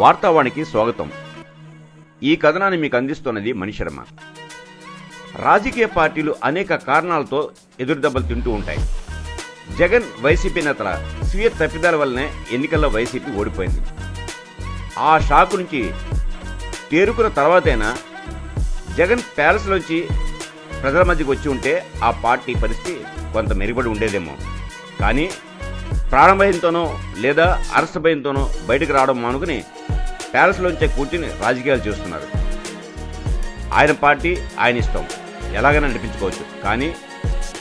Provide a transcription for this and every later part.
వార్తావాణికి స్వాగతం. ఈ కథనాన్ని మీకు అందిస్తున్నది మణిశర్మ. రాజకీయ పార్టీలు అనేక కారణాలతో ఎదురుదెబ్బలు తింటూ ఉంటాయి. జగన్ వైసీపీ నేతల స్వీయ తప్పిదాల వల్లనే ఎన్నికల్లో వైసీపీ ఓడిపోయింది. ఆ షాక్ నుంచి తేరుకున్న తర్వాతైనా జగన్ ప్యాలెస్లోంచి ప్రజల మధ్యకి వచ్చి ఉంటే ఆ పార్టీ పరిస్థితి కొంత మెరుగుపడి ఉండేదేమో. కానీ ప్రాణభయంతోనో లేదా అరెస్ట్ భయంతోనో బయటకు రావడం మానుకుని ప్యాలెస్లోంచే కూర్చుని రాజకీయాలు చేస్తున్నారు. ఆయన పార్టీ ఆయన ఇష్టం. ఎలాగైనా నడిపించుకోవచ్చు. కానీ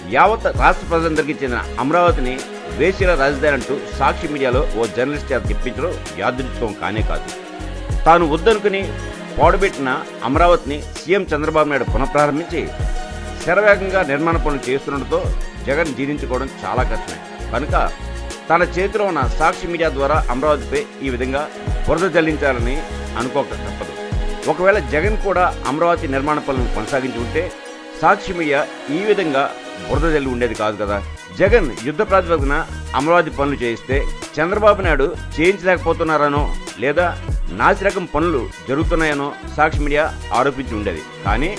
యావత్ రాష్ట్ర ప్రజలందరికీ చెందిన అమరావతిని వేసీల రాజధాని అంటూ సాక్షి మీడియాలో ఓ జర్నలిస్ట్ చేత తెప్పించడం యాదృచ్ఛికం కానే కాదు. తాను వద్దనుకుని పోడబెట్టిన అమరావతిని సీఎం చంద్రబాబు నాయుడు పునఃప్రారంభించి శరవేగంగా నిర్మాణ పనులు చేస్తుండటంతో జగన్ జీర్ణించుకోవడం చాలా కష్టమే. కనుక తన చేతిలో ఉన్న సాక్షి మీడియా ద్వారా అమరావతిపై ఈ విధంగా బురద జల్లించాలని అనుకోక తప్పదు. ఒకవేళ జగన్ కూడా అమరావతి నిర్మాణ పనులను కొనసాగించి ఉంటే సాక్షి మీడియా ఈ విధంగా బురద జల్లి ఉండేది కాదు కదా. జగన్ యుద్ధ ప్రాతిపదికన అమరావతి పనులు చేయిస్తే చంద్రబాబు నాయుడు చేయించలేకపోతున్నారనో లేదా నాసిరకం పనులు జరుగుతున్నాయనో సాక్షి మీడియా ఆరోపించి ఉండేది. కానీ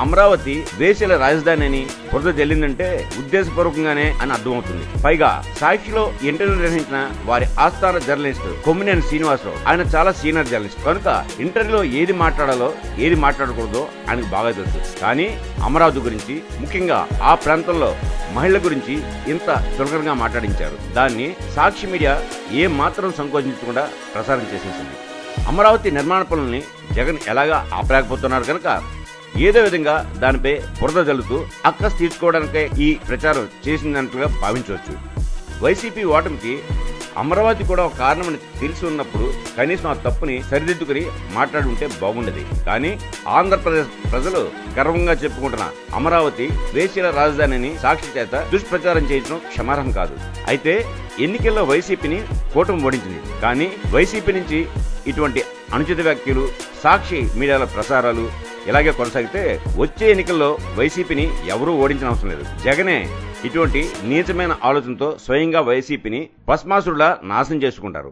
అమరావతి దేశాల రాజధాని అని బురద జల్లిందంటే ఉద్దేశపూర్వకంగానే అని అర్థమవుతుంది. పైగా సాక్షిలో ఇంటర్వ్యూ నిర్వహించిన వారి ఆస్థాన జర్నలిస్ట్ కొమ్మినేని శ్రీనివాసరావు. ఆయన చాలా సీనియర్ జర్నలిస్ట్. కనుక ఇంటర్వ్యూలో ఏది మాట్లాడాలో ఏది మాట్లాడకూడదో ఆయనకు బాగా తెలుసు. కానీ అమరావతి గురించి ముఖ్యంగా ఆ ప్రాంతంలో మహిళల గురించి ఇంత చులకనగా మాట్లాడించారు. దాన్ని సాక్షి మీడియా ఏ మాత్రం సంకోచించకుండా ప్రసారం చేసేసింది. అమరావతి నిర్మాణ పనుల్ని జగన్ ఎలాగా ఆపలేకపోతున్నారు కనుక ఏదో విధంగా దానిపై బురద జల్లుతూ అక్కస్ తీర్చుకోవడానికే ఈ ప్రచారం చేసినట్లుగా భావించవచ్చు. వైసీపీ ఓటమికి అమరావతి కూడా ఒక కారణమని తెలిసి ఉన్నప్పుడు కనీసం ఆ తప్పుని సరిదిద్దుకుని మాట్లాడుంటే బాగుండేది. కానీ ఆంధ్రప్రదేశ్ ప్రజలు గర్వంగా చెప్పుకుంటున్న అమరావతి దేశీయ రాజధానిని సాక్షి చేత దుష్ప్రచారం చేయడం క్షమార్హం కాదు. అయితే ఎన్నికల్లో వైసీపీని కూటమి ఓడించింది. కానీ వైసీపీ నుంచి ఇటువంటి అనుచిత వ్యాఖ్యలు సాక్షి మీడియాల ప్రసారాలు ఇలాగే కొనసాగితే వచ్చే ఎన్నికల్లో వైసీపీని ఎవరూ ఓడించిన అవసరం లేదు. జగనే ఇటువంటి నీచమైన ఆలోచనతో స్వయంగా వైసీపీని భస్మాసురులా నాశనం చేసుకుంటారు.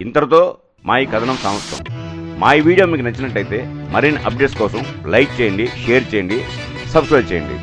ఇంతటితో మా ఈ కథనం సంవత్సరం మా ఈ వీడియో మీకు నచ్చినట్టయితే మరిన్ని అప్డేట్స్ కోసం లైక్ చేయండి షేర్ చేయండి సబ్స్క్రైబ్ చేయండి.